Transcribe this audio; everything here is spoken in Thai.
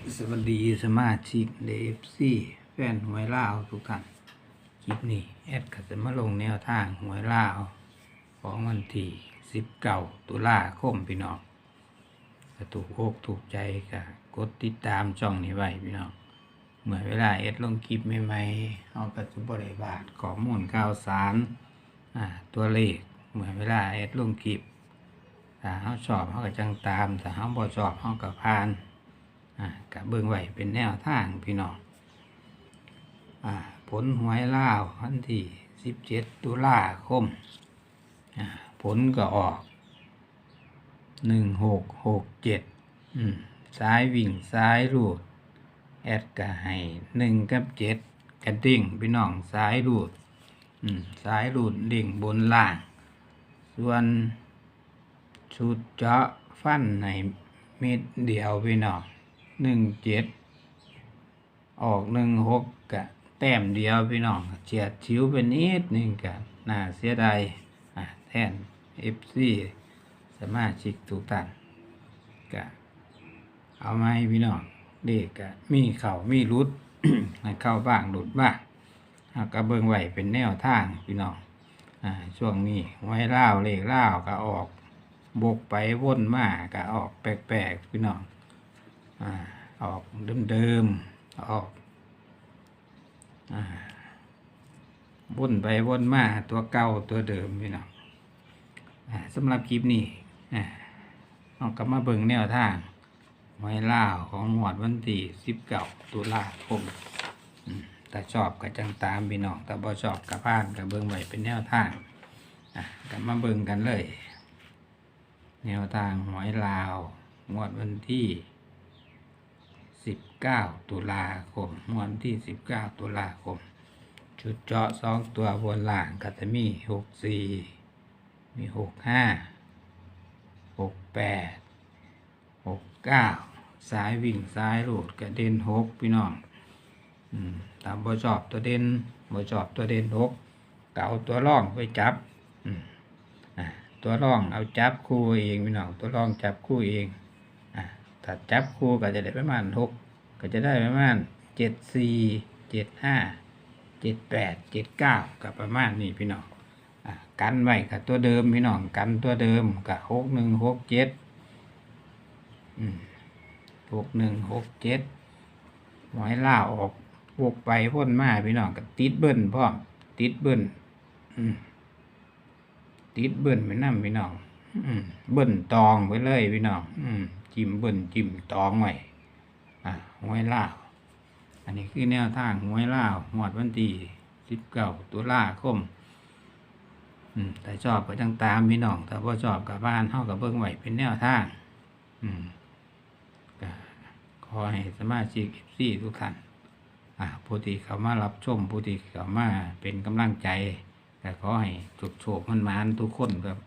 สวัสดีสมาชิกเดฟซีแฟนหวยลาวทุกท่านคลิปนี้แอดก็จะมาลงแนวทางหวยลาวของวันที่สิบเก้าตุลาคมพี่น้องถ้าถูกโอกถูกใจก็กดติดตามช่องนี้ไว้พี่น้องเหมื่อเวลาเอดลงคลิปใหม่ๆเอาปัจจุบันบาทข้อมูลข่าวสารอ่าตัวเลขเหมื่อเวลาเอดลงคลิปถ้าเขาชอบเขาก็จังตามถ้าเขาบ่ชอบเขาก็ผ่าน กับเบิ่งไหวเป็นแนวทางพี่น้องอผลหวยล่าววันที่สิบเจ็ดตุลาคมผลก็ออกหนึ่งหกหกเจ็ดซ้ายวิ่งซ้ายรูด แอดก็ให้หนึ่งกับเจ็ดกันดิ่งพี่น้องซ้ายรูดซ้ายรูดดิ่งบนล่าง ส่วนชุดเจาะฟันในเม็ดเดียวพี่น้อง หนึ่งเจ็ดออกหนึ่งหกกะแต้มเดียวพี่น้องเฉียดชิวเป็นนิดหนึ่งกะน่าเสียดายแทนเอฟซีสมาชิกทุกท่านกะเอามาให้พี่น้องเด็กกะมีเข่ามีรุดเข้าบ้างหลุดบ้างเอากระเบิงไหวเป็นแนวทางพี่น้องอช่วงนี้ไว้เล่าเลขเล่าก็ออกบกไปว่นมาก็ออกแปลกๆพี่น้อง ออกเดิมๆออกอ่าวนไปวนมาตัวเก่าตัวเดิมพี่น้องสำหรับคลิปนี้อ่าเอากลับมาเบิ่งแนวทางไว้ล่าวของหวดวันที่สิบเก้าตุลาคมถ้าชอบก็จังตามพี่น้องแต่บ่ชอบกับพานกับเบิ่งไว้เป็นแนวทางกลับมาเบิ่งกันเลย แนวทางหวยลาวงวดวันที่ 19 ตุลาคมวันที่ 19 ตุลาคม ชุดเจาะสองตัวบนล่างก็จะมี 64 มี 65 68 69 สายวิ่งซ้ายรูดกระเด็น 6 พี่น้องตามบ่ชอบตัวเด่นบ่ชอบตัวเด่น6เก่าตัวร่องไปจับตัวร่องเอาจับคู่เองพี่น้องตัวร่องจับคู่เอง ถ้าจับคู่ก็จะได้ประมาณหกก็จะได้ประมาณเจ็ดสี่เจ็ดห้าเจ็ดแปดเจ็ดเก้ากับประมาณนี้พี่น้องอกันไว้กับตัวเดิมพี่น้องกันตัวเดิมกับหกหนึ่งหกเจ็ดหกหนึ่งหกเจ็ดหอยล่าออกพวกไปพ่นมาพี่น้องกับติดเบิ้ลพร้อมติดเบิ้ลติดเบิ่นไปนั่พี่น้อง เบิ่นตองไปเลยพี่น้องอืมจิ้มเบิ่นจิ้มตองไว้อะหวยล่าอันนี้คือแนวทางหวยล่าหมวดวันที่สิบเก้าตุลาคมอืมแต่ชอบก็จังตามพี่น้องแต่ว่าชอบกับบ้านเฮากับเบิ่งไว้เป็นแนวทางอืมก็ขอให้สมาชิกซี่ทุกท่านอ่าผู้ที่เขามารับชมผู้ที่เขามาเป็นกำลังใจแต่ขอให้โชคโชคมันมานทุกคนครับ